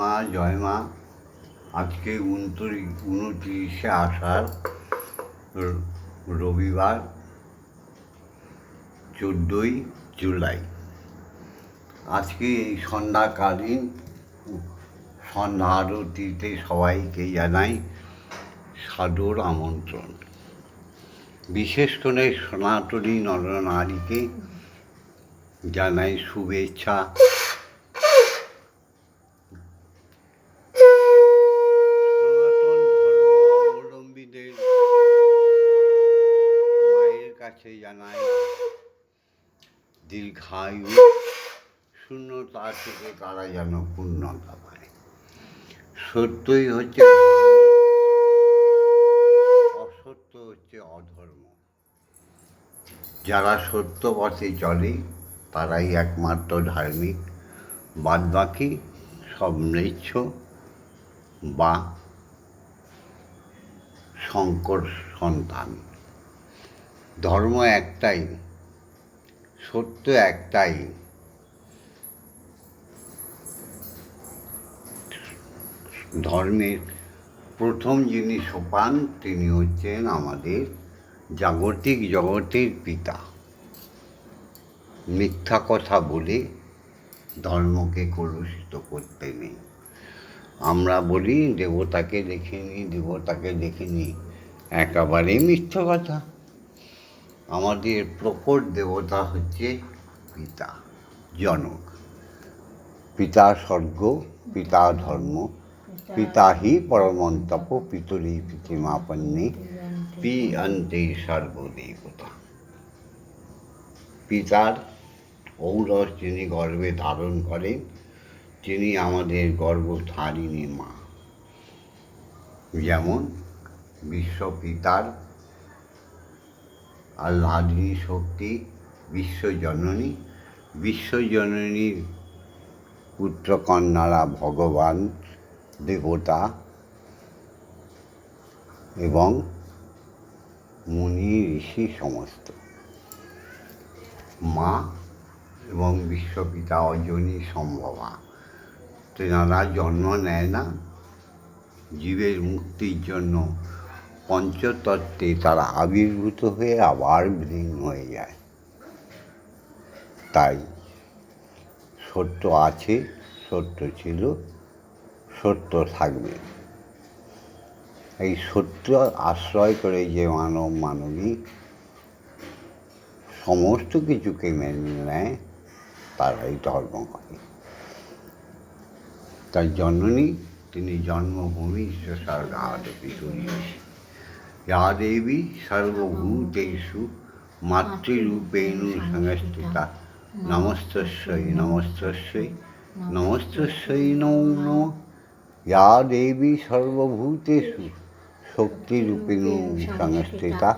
মা, জয় মা। আজকে উনত্রিশ, উনত্রিশে আষাঢ়, রবিবার, চোদ্দোই জুলাই। আজকে এই সন্ধ্যাকালীন সন্ধ্যা আরতিতে সবাইকে জানাই সাদর আমন্ত্রণ। বিশেষ করে সনাতনী নরনারীকে জানাই শুভেচ্ছা সনাতন ধর্মাবলম্বীদের মায়ের কাছে জানাই। দীর্ঘায়ু শূন্যতা থেকে তারা যেন পূর্ণতা পায়? সত্যই হচ্ছে অসত্য হচ্ছে অধর্ম। যারা সত্য পথে চলে, তারাই একমাত্র ধার্মিক। বাদবাকি সব ম্লেচ্ছ বা শঙ্কর সন্তান। ধর্ম একটাই, সত্য একটাই। ধর্মের প্রথম যিনি সোপান, তিনি হচ্ছেন আমাদের জাগতিক জগতের পিতা। মিথ্যা কথা বলে ধর্মকে কলুষিত করতে নেই। আমরা বলি, দেবতাকে দেখিনি দেবতাকে দেখিনি একেবারেই মিথ্যা কথা। আমাদের প্রকট দেবতা হচ্ছে পিতা জনক। পিতা স্বর্গ পিতা ধর্ম পিতা হি পরমন্তপ পিতরি প্রীতিমাপন্নে পি অন্তে সর্বদেবতা। পিতার ঔরস যিনি গর্বে ধারণ করেন তিনি আমাদের গর্ভধারিণী মা। যেমন বিশ্বপিতার আহ্লাদিনী শক্তি, বিশ্বজননী। বিশ্বজননীর পুত্রকন্যারা ভগবান, দেবতা এবং মুনি, ঋষি সমস্ত। মা এবং বিশ্বপিতা অজনী সম্ভবা। তেনারা জন্ম নেয় না, জীবের মুক্তির জন্য পঞ্চতত্ত্বে তারা আবির্ভূত হয়ে আবার বিলীন হয়ে যায়। তাই সত্য আছে, সত্য ছিল, সত্য থাকবে। এই সত্য আশ্রয় করে যে মানব মানবী সমস্ত কিছুকে মেনে নেয়, তারাই ধর্ম করে তাই জননী, তিনি জন্মভূমি সর্গাদপি যা দেবী সর্বভূতেষু মাতৃরূপেণ সংস্থিতা নমস্তস্যৈ নমস্তস্যৈ নমস্তস্যৈ নমো নমঃ या देवी सर्वभूतेषु शक्तिरूपिण संस्थिता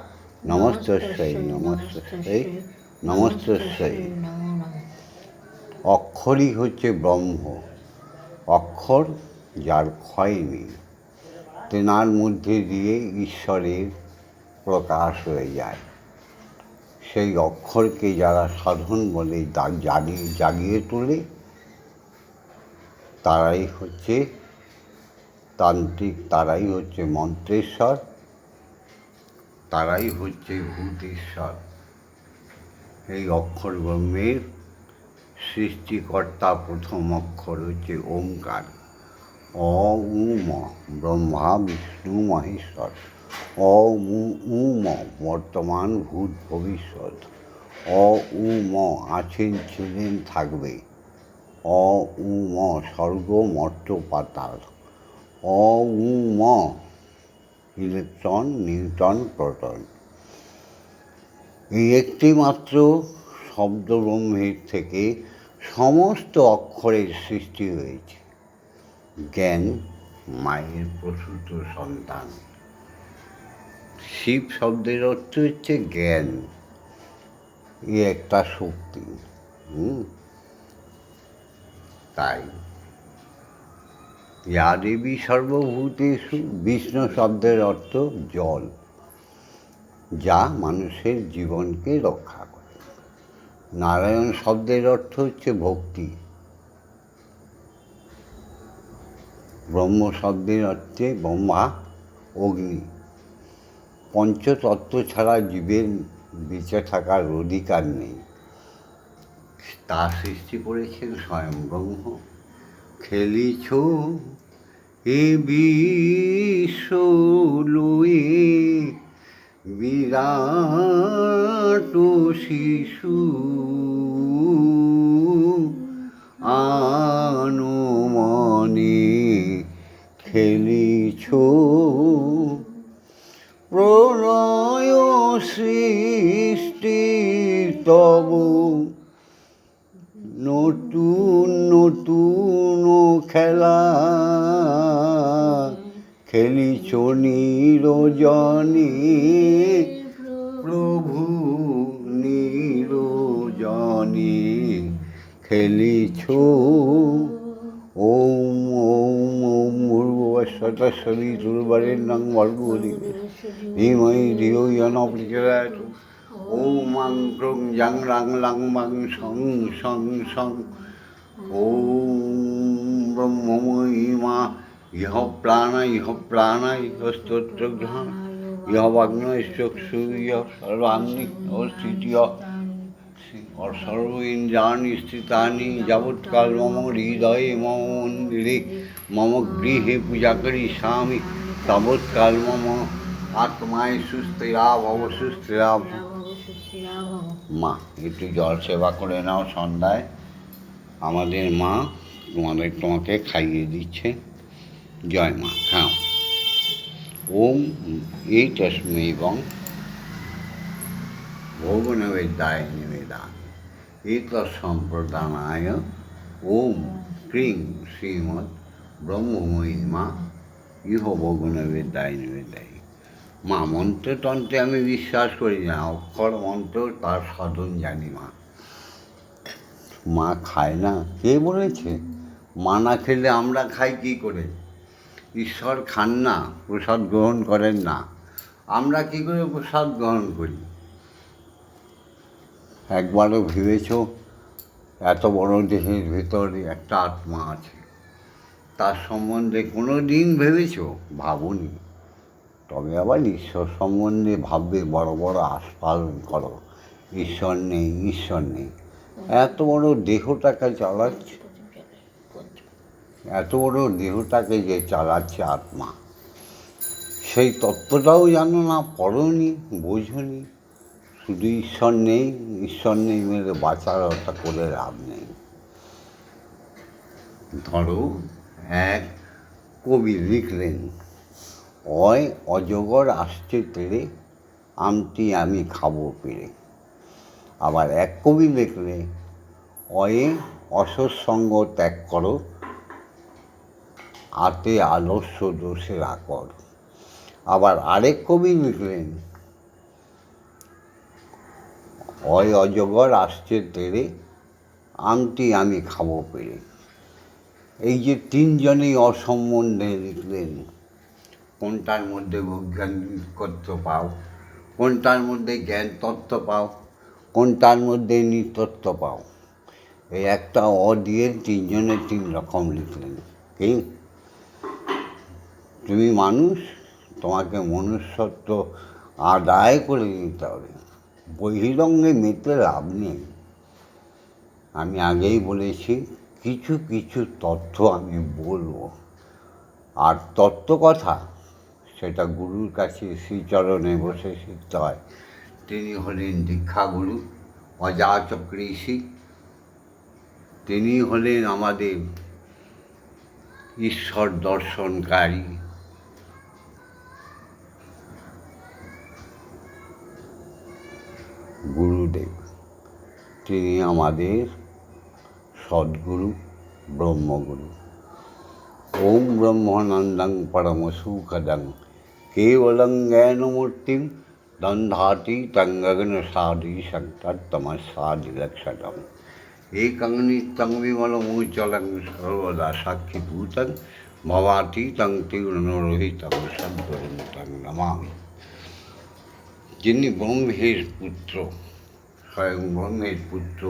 নমস্তস্যৈ নমস্তস্যৈ নমস্তস্যৈ অক্ষরই হচ্ছে ব্রহ্ম অক্ষর যার ক্ষয় নেই তেনার মধ্যে দিয়ে ঈশ্বরের প্রকাশ হয়ে যায়। সেই অক্ষরকে যারা সাধন বলে জাগিয়ে জাগিয়ে তোলে, তারাই হচ্ছে তান্ত্রিক, তারাই হচ্ছে মন্ত্রেশ্বর, তারাই হচ্ছে ভূতেশ্বর। এই অক্ষর ব্রহ্মের সৃষ্টিকর্তা প্রথম অক্ষর হচ্ছে ওমকার। অ উ ম ব্রহ্মা বিষ্ণু মহেশ্বর অ উ উ ম বর্তমান ভূত ভবিষ্যৎ। অ উ ম আছেন, ছিলেন, থাকবে। অ উ ম স্বর্গ মর্ত পাতাল। অ উ ম ইলেকট্রন নিউটন প্রোটন। এই একটি মাত্র শব্দব্রহ্মের থেকে সমস্ত অক্ষরের সৃষ্টি হয়েছে। জ্ঞান, মায়ের প্রসূত সন্তান। শিব শব্দের অর্থ হচ্ছে জ্ঞান। এ একটা শক্তি, হুম? তাই ইয়া দেবী সর্বভূতেষু বিষ্ণু শব্দের অর্থ জল, যা মানুষের জীবনকে রক্ষা করে। নারায়ণ শব্দের অর্থ হচ্ছে ভক্তি ব্রহ্ম শব্দের অর্থে ব্রহ্মা অগ্নি। পঞ্চতত্ত্ব ছাড়া জীবের বেঁচে থাকার অধিকার নেই। তা সৃষ্টি করেছেন স্বয়ং ব্রহ্ম। খেলিছ এ বিশ্ব লয়ে বিরাট শিশু। আনুমনে খেলিছ। প্রলয় সৃষ্টি তব নতুন নতুন খেলা খেলিছ নিরজনে। প্রভু নিরজনে খেলিছ। ওম মুর্গবশ্বত সবি দুর্বারের নাং বর্গবলি ধীমহি ধিও ইয়ন প্রচলায়ত ওম আং ক্রং জাং রাং লাং মাং সং সং সং ওম ব্রহ্মময়ী মা ইহ প্রাণ ইহ প্রাণ ইহ স্তোত্র গ্রহণ ইহ বাগ্নয় চক্ষু ইহ সর্বাঙ্গি অস্থিতীয় সর্ব ইন্দ্রাণি স্থিতানি যাবৎকাল মম হৃদয়ে মম গৃহে পূজা করি, স্বামী। তাবৎকাল মম আত্মায় সুস্থ সুস্থিরা ভব সুস্থিরা ভব মা, একটু জল সেবা করে নাও সন্ধ্যায়। আমাদের মা তোমাদের তোমাকে খাইয়ে দিচ্ছে। জয় মা, খাও। ওম এই তস্মৈ এবং ভোগনৈবেদ্যায় নিবেদান এত সম্প্রদানায়। ওম ক্রিং শ্রীমৎ ব্রহ্মমহিমা ইহ ভোগনৈবেদ্যায় নিবেদায় মা মন্ত্রতন্ত্রে আমি বিশ্বাস করি না, অক্ষর মন্ত্র তার সাধন জানি মা। মা খায় না, কে বলেছে? মা না খেলে আমরা খাই কী করে? ঈশ্বর খান না, প্রসাদ গ্রহণ করেন না। আমরা কী করে প্রসাদ গ্রহণ করি? একবারও ভেবেছ, এত বড় দেহের ভেতরে একটা আত্মা আছে। তার সম্বন্ধে কোনো দিন ভেবেছ? ভাবুনি। তবে আবার ঈশ্বর সম্বন্ধে ভাববে, বড় বড় আস্পালন করো। ঈশ্বর নেই ঈশ্বর নেই। এত বড় দেহটাকে চালাচ্ছে? এত বড় দেহটাকে যে চালাচ্ছে আত্মা? সেই তত্ত্বটাও জানো না, পড়নি, বোঝনি। শুধু ঈশ্বর নেই ঈশ্বর নেই মেরে বাঁচার করে লাভ নেই। ধরো এক কবি লিখলেন, অয় অজগর আসছে তেড়ে আমটি আমি খাব পেরে। আবার এক কবি লিখলে, অয়ে অসৎসঙ্গ ত্যাগ করো, আতে আলস্য দোষের আকর আবার আরেক কবি লিখলেন, অয় অজগর আসছে তেড়ে আমটি আমি খাব পেরে। এই যে তিনজনেই অসম্বন্ধে লিখলেন, কোনটার মধ্যে বৈজ্ঞানিকত্ব পাও? কোনটার মধ্যে জ্ঞান তত্ত্ব পাও? কোনটার মধ্যে নৃতত্ত্ব পাও? এই একটা অ দিয়ে তিনজনে তিন রকম লিখলেন। কি? তুমি মানুষ, তোমাকে মনুষ্যত্ব আদায় করে নিতে হবে। বহিরঙ্গে মেতে লাভ নেই। আমি আগেই বলেছি কিছু কিছু তথ্য আমি বলব। আর তত্ত্ব কথা, সেটা গুরুর কাছে শ্রীচরণে বসে শিখতে হয়। তিনি হলেন দীক্ষাগুরু অজাচক ঋষি তিনি হলেন আমাদের ঈশ্বর দর্শনকারী। গুরুদেব, তিনি আমাদের সদ্গুরু, ব্রহ্মগুরু। ওম ব্রহ্মানন্দং পরম সুখদং কেবলং জ্ঞানমূর্তিং দন্ধাতি তঙ্গগন সাধি সংতমসাদি লক্ষণম একং নিত্যং বিমলমূচলং সর্বদা সাক্ষীভূতং ভবাতীতং তীর্ণরোহিতং সদ্গুরুতং নমামি। যিনি ব্রহ্মের পুত্র, স্বয়ং ব্রহ্মের পুত্র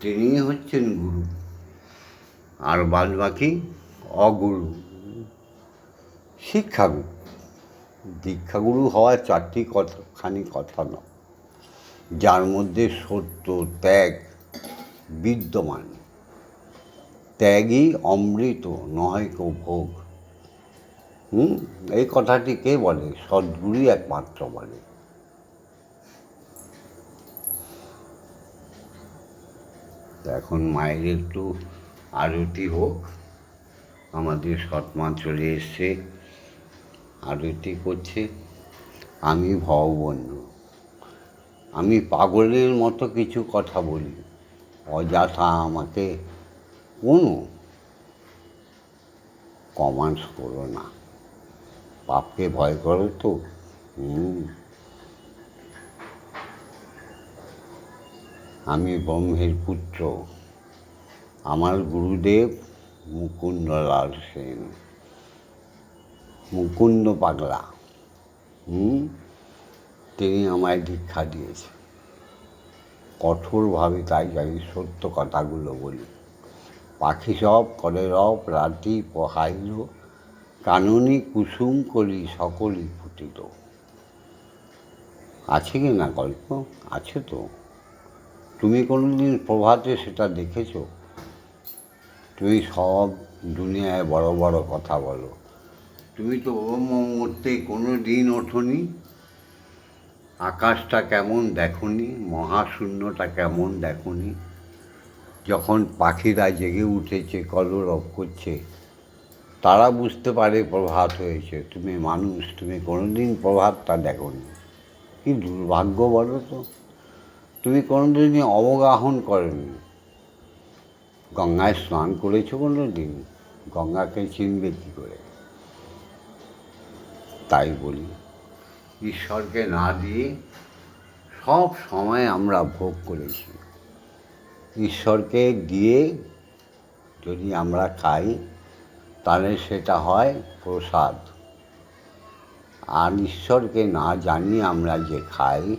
তিনি হচ্ছেন গুরু। আর বাদ বাকি অগুরু। শিক্ষাগুরু। দীক্ষাগুরু হওয়া চারটি কথা খানি কথা নয়। যার মধ্যে সত্য, ত্যাগ বিদ্যমান। ত্যাগই অমৃত, নয় কো ভোগ। হুম? এই কথাটি কে বলে? সদ্গুরুই একমাত্র বলে। তা এখন মায়ের একটু আরতি হোক। আমাদের সৎমা চলে এসছে, আরতি করছে। আমি ভববন্ধু। আমি পাগলের মতো কিছু কথা বলি। অযথা আমাকে কোনো কমান্স করো না। পাপকে ভয় করো তো? হুম। আমি ব্রহ্মের পুত্র। আমার গুরুদেব মুকুন্দলাল সেন। মুকুন্দ পাগলা। হুম? তিনি আমায় দীক্ষা দিয়েছে কঠোরভাবে তাই আমি সত্য কথাগুলো বলি। পাখি সব করে রব, রাতি, পহাইল, কাননি, কুসুম, কলি সকলই ফুটিল আছে কি না গল্প? আছে তো। তুমি কোনো দিন প্রভাতে সেটা দেখেছ? তুমি সব দুনিয়ায় বড় বড় কথা বলো। তুমি তো ও মুহূর্তে কোনো দিন ওঠনি। আকাশটা কেমন দেখনি, মহাশূন্যটা কেমন দেখনি। যখন পাখিরা জেগে উঠেছে, কলরব করছে, তারা বুঝতে পারে প্রভাত হয়েছে। তুমি মানুষ, তুমি কোনোদিন প্রভাতটা দেখনি। কি দুর্ভাগ্য বলো তো? তুমি কোনোদিনই অবগাহন করেনি। গঙ্গায় স্নান করেছ কোনো দিন গঙ্গাকে চিনবে কী করে? তাই বলি, ঈশ্বরকে না দিয়ে সব সময় আমরা ভোগ করেছি। ঈশ্বরকে দিয়ে যদি আমরা খাই, তাহলে সেটা হয় প্রসাদ। আর ঈশ্বরকে না জানিয়ে আমরা যে খাই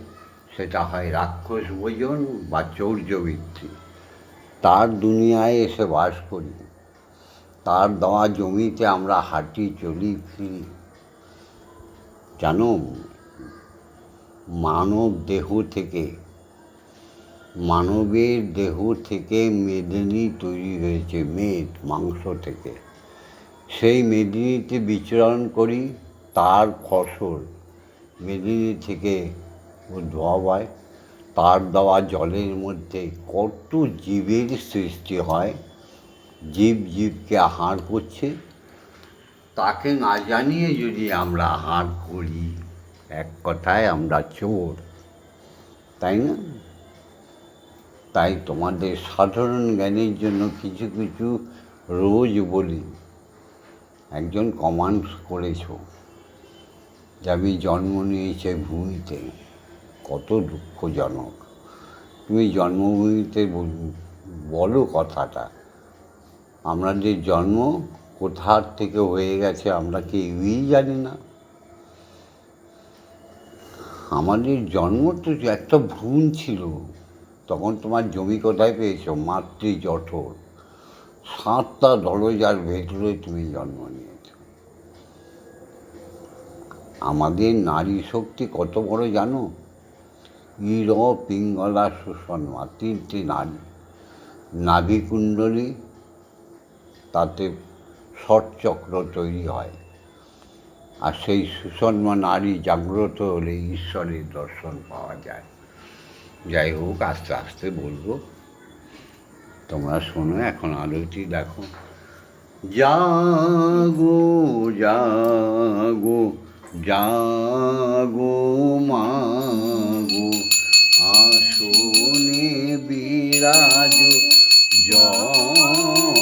সেটা হয় রাক্ষস ভোজন বা চৌর্যবৃত্তি তার দুনিয়ায় এসে বাস করি। তার দেওয়া জমিতে আমরা হাঁটি, চলি, ফিরি। জানো, মানব দেহ থেকে, মানবের দেহ থেকে মেদিনী তৈরি হয়েছে, মেদ, মাংস থেকে। সেই মেদিনীতে বিচরণ করি, তার ফসল মেদিনী থেকে উদ্ভব হয় তার দেওয়া জলের মধ্যে কত জীবের সৃষ্টি হয়। জীব জীবকে আহার করছে। তাকে না জানিয়ে যদি আমরা আহার করি, এক কথায় আমরা চোর। তাই না? তাই তোমাদের সাধারণ জ্ঞানের জন্য কিছু কিছু রোজ বলি। একজন কমান্ড করেছ যে, আমি জন্ম নিয়েছে ভূমিতে। কত দুঃখজনক। তুমি জন্মভূমিতে বল- কথাটা। আমাদের জন্ম কোথার থেকে হয়ে গেছে আমরা কেউই জানি না। আমাদের জন্ম তো একটা ভ্রূণ ছিল। তখন তোমার জমি কোথায় পেয়েছ? মাতৃ জঠর। সাতটা দরজার ভেতরে তুমি জন্ম নিয়েছ। আমাদের নারী শক্তি কত বড় জানো? ইর পিঙ্গলা সুষন্মা তিনটি নারী নাভিকুণ্ডলী তাতে ষটচক্র তৈরি হয়। আর সেই সুষন্মা নারী জাগ্রত হলে ঈশ্বরের দর্শন পাওয়া যায়। যাই হোক, আস্তে আস্তে বলব। তোমরা শোনো, এখন আলোটি দেখো। জাগো জাগো জাগো মাগো আসনে বিরাজ জননী।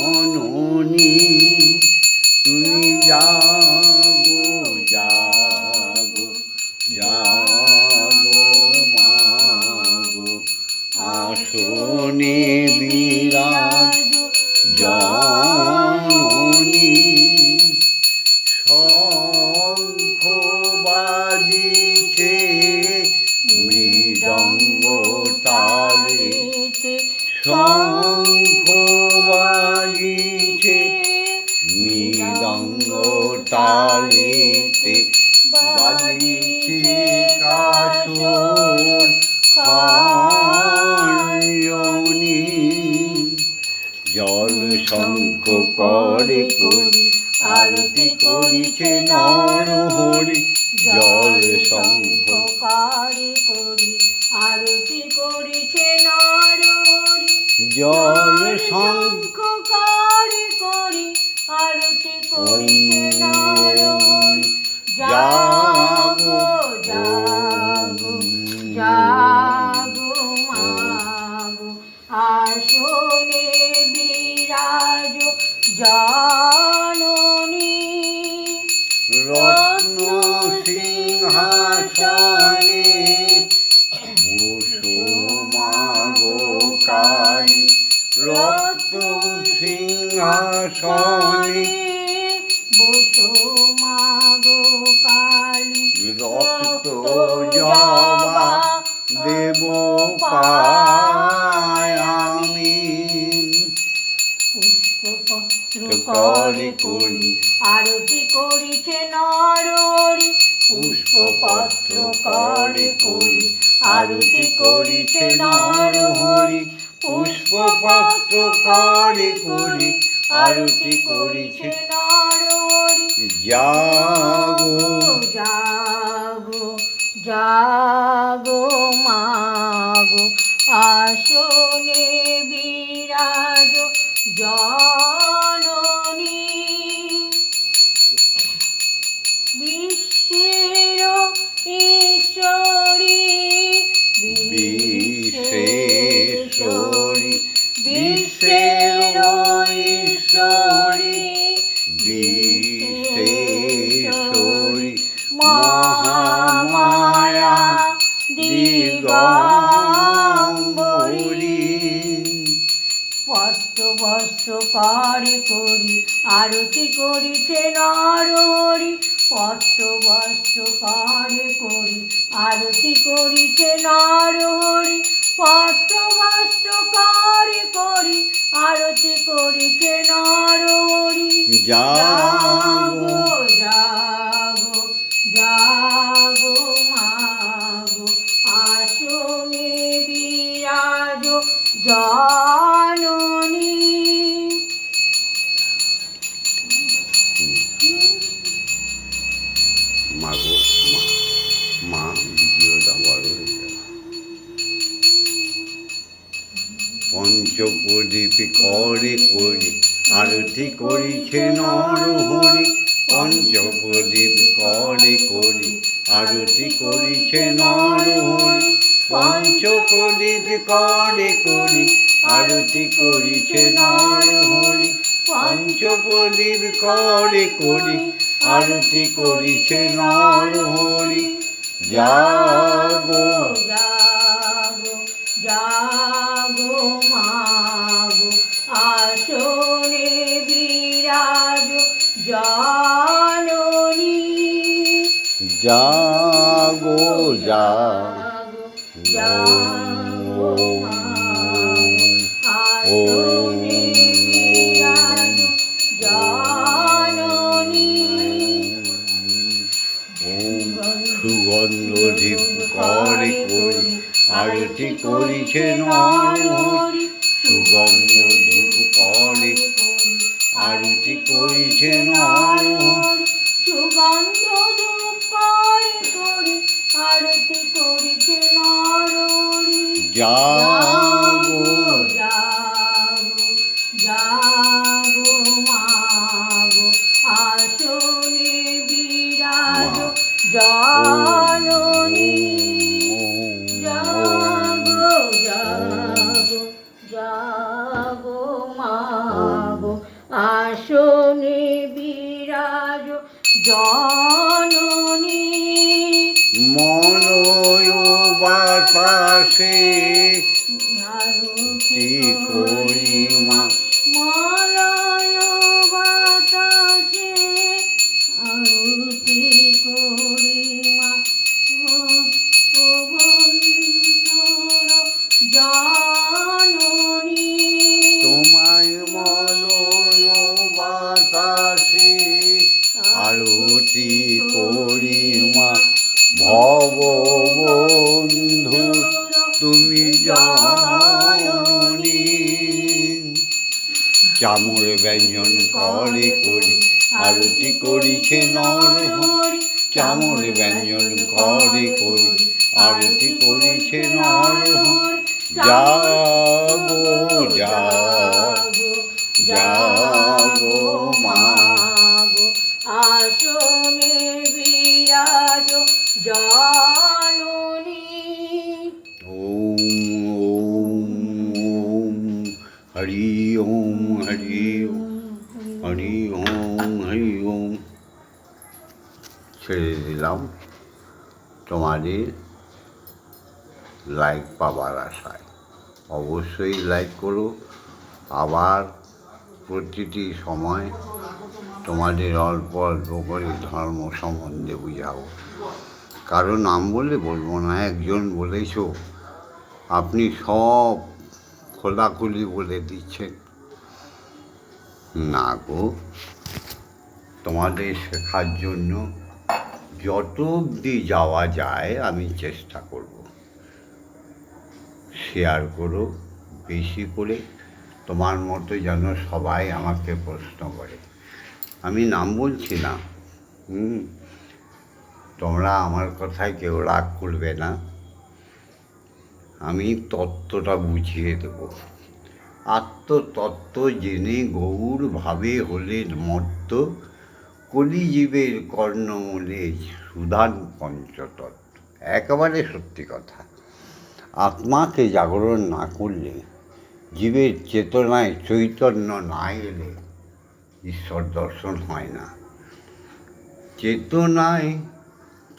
তুমি জাগো জাগো জাগো মাগো। আসনে বিরাজ জননী। শঙ্খ বাজিছে তালে শঙ্খ বাজিছে মৃদঙ্গ তালেতে বাজিছে কাসর খঞ্জনি জল শঙ্খ করে করি আরতি করিছে নর হরি জল শঙ্খ কারে করি আরতি করিছে নরহরি জল শঙ্খ কারে করি আরতি করিছে নরহরি জাগো জাগো জাগো মাগো আসনে বিরাজ জাননী। রত্ন সিংহাসনে সিংহাসনে বসো মাগো কালী রক্ত জবা দেব আমি পুষ্পপত্র করে করি আরতি করিছে নরহরি পুষ্পপত্র করে করি আরতি করিছে নরহরি, পুষ্পপত্র করে করি আরতি করিছে জাগো। জাগো জাগো মাগো আসনে বিরাজ জননী। বিশ্বের ঈশ্বরী বিশ্বেশ্বরী বিশ্বের ঈশ্বরী বিশ্বেশ্বরী মহামায়া, দিগম্বরী। পত্র বস্ত্র করে করি, আরতি করিছে নরহরি পত্র বস্ত্র করে করি, আরতি করিছে নরহরি বস্ত্র করে করি আরতি করিছে নরি জাগো। জাগো জাগো মাগো আসনে বিরাজ জননী। পঞ্চপ্রদীপ করে করি, আরতি করিছে নর হরি পঞ্চপ্রদীপ করে করি, আরতি করিছে নর হরি পঞ্চপ্রদীপ করে করি, আরতি করিছে নর হরি পঞ্চপ্রদীপ করে করি, আরতি করিছে নর হরি। জাগো জাগো মাগো আসনে বিরাজ জননী। জাগো যা জাগো ওম সুগন্ধ করি আরতি করিছে নর হরি সুগন্ধ ধূপ করে আরতি করিছে নর হরি সুগন্ধ ধূপ করে করি আরতি করিছে নরহরি জাগো। জাগো জাগো মাগো। আসনে বিরাজ। জননী জননী। মলয় বাতাসে আরতি করি মা হরি ওম, হরি হরি ওম হরি ওম। ছেড়ে দিলাম। তোমাদের লাইক পাবার আশায়। অবশ্যই লাইক করো। আবার প্রতিটি সময় তোমাদের অল্প অল্প করে ধর্ম সম্বন্ধে বুঝাবো। কারও নাম বলে বলব না, একজন বলেছ, আপনি সব খোলাখুলি বলে দিচ্ছেন। না গো, তোমাদের শেখার জন্য যত অবধি যাওয়া যায় আমি চেষ্টা করব। শেয়ার করো বেশি করে, তোমার মতো যেন সবাই আমাকে প্রশ্ন করে। আমি নাম বলছি না, হুম? তোমরা আমার কথায় কেউ রাগ করবে না। আমি তত্ত্বটা বুঝিয়ে দেব। আত্মতত্ত্ব জেনে গৌর ভাবে হলেন মত্ত, কলিজীবের কর্ণমূলে সুধান পঞ্চতত্ত্ব। একেবারে সত্যি কথা। আত্মাকে জাগরণ না করলে জীবের চেতনায় চৈতন্য না এলে ঈশ্বর দর্শন হয় না। চেতনায়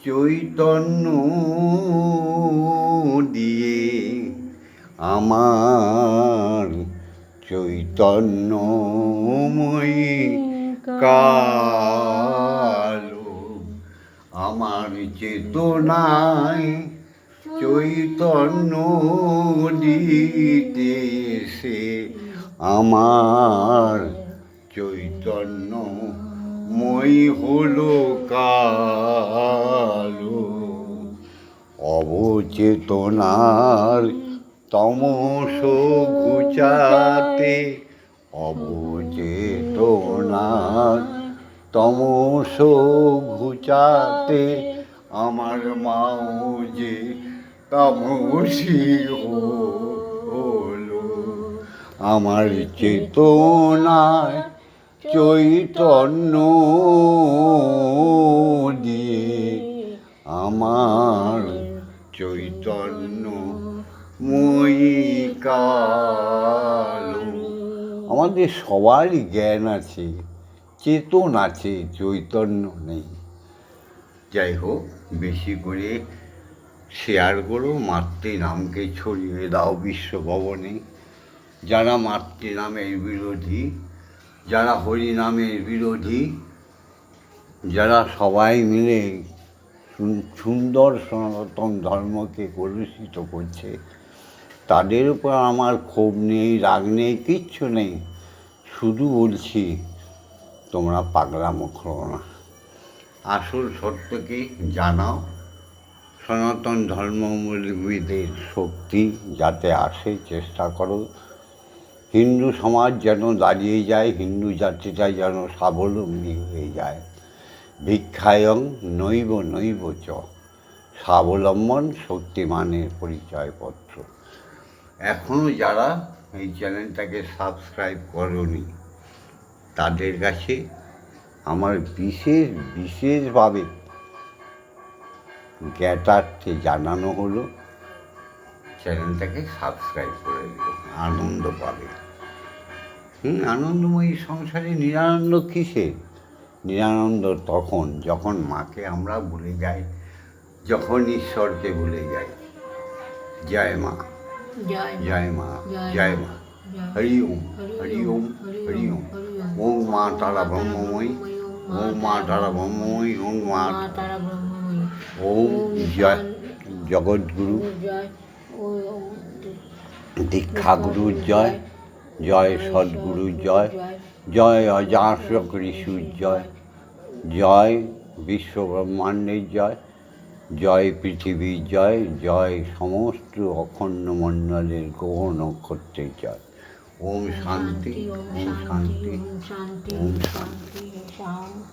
চৈতন্য দিয়ে আমার চৈতন্যময়ী কালো। আমার চেতনায় চৈতন্য দিতে সে আমার চৈতন্য মই হলো কালো। অবচেতনার তমস ঘুচাতে অবচেতনার তমস ঘুচাতে আমার মাও যে তামসী হলো। আমার চেতনায় চৈতন্য আমার চৈতন্য আমাদের সবারই জ্ঞান আছে, চেতন আছে, চৈতন্য নেই। যাই হোক, বেশি করে শেয়ার করো, মাতৃনামকে ছড়িয়ে দাও বিশ্বভবনে। যারা মাতৃনামের বিরোধী যারা হরিনামের বিরোধী, যারা সবাই মিলে সুন্দর সনাতন ধর্মকে কলুষিত করছে, তাদের উপর আমার ক্ষোভ নেই, রাগ নেই, কিচ্ছু নেই। শুধু বলছি, তোমরা পাগলামো করো না। আসল সত্যকে জানাও। সনাতন ধর্মাবলম্বীদের শক্তি যাতে আসে, চেষ্টা করো। হিন্দু সমাজ যেন দাঁড়িয়ে যায়, হিন্দু জাতিটা যেন স্বাবলম্বী হয়ে যায়। ভিক্ষায়ং নৈব নৈব চ, স্বাবলম্বন শক্তিমানের পরিচয়পত্র। এখনও যারা এই চ্যানেলটাকে সাবস্ক্রাইব করনি, তাদের কাছে আমার বিশেষ, বিশেষভাবে জ্ঞাতার্থে জানানো হলো। চ্যানেলটাকে সাবস্ক্রাইব করে দিও। আনন্দ পাবে। হুম আনন্দময়ী সংসারে নিরানন্দ কিসের নিরানন্দ তখন যখন মাকে আমরা ভুলে যাই যখন ঈশ্বরকে ভুলে যাই। জয় মা। জয় মা। জয় মা। হরি ওম। হরি ওম। হরি ওম। ওম। মা তারা ব্রহ্মময়ী। ওম মা তারা ব্রহ্মময়ী। ওম মা মা তারা ব্রহ্মময়ী। ওম জয় জগৎগুরু জয়। ও দীক্ষাগুরুর জয় জয় সদ্গুরুর জয় জয় অজাস ঋষুর জয় জয় বিশ্ব ব্রহ্মাণ্ডের জয় জয় পৃথিবীর জয় জয় সমস্ত অখণ্ড মণ্ডলের গ্রহ নক্ষত্রের জয়। ওম শান্তি ওম শান্তি ওম শান্তি।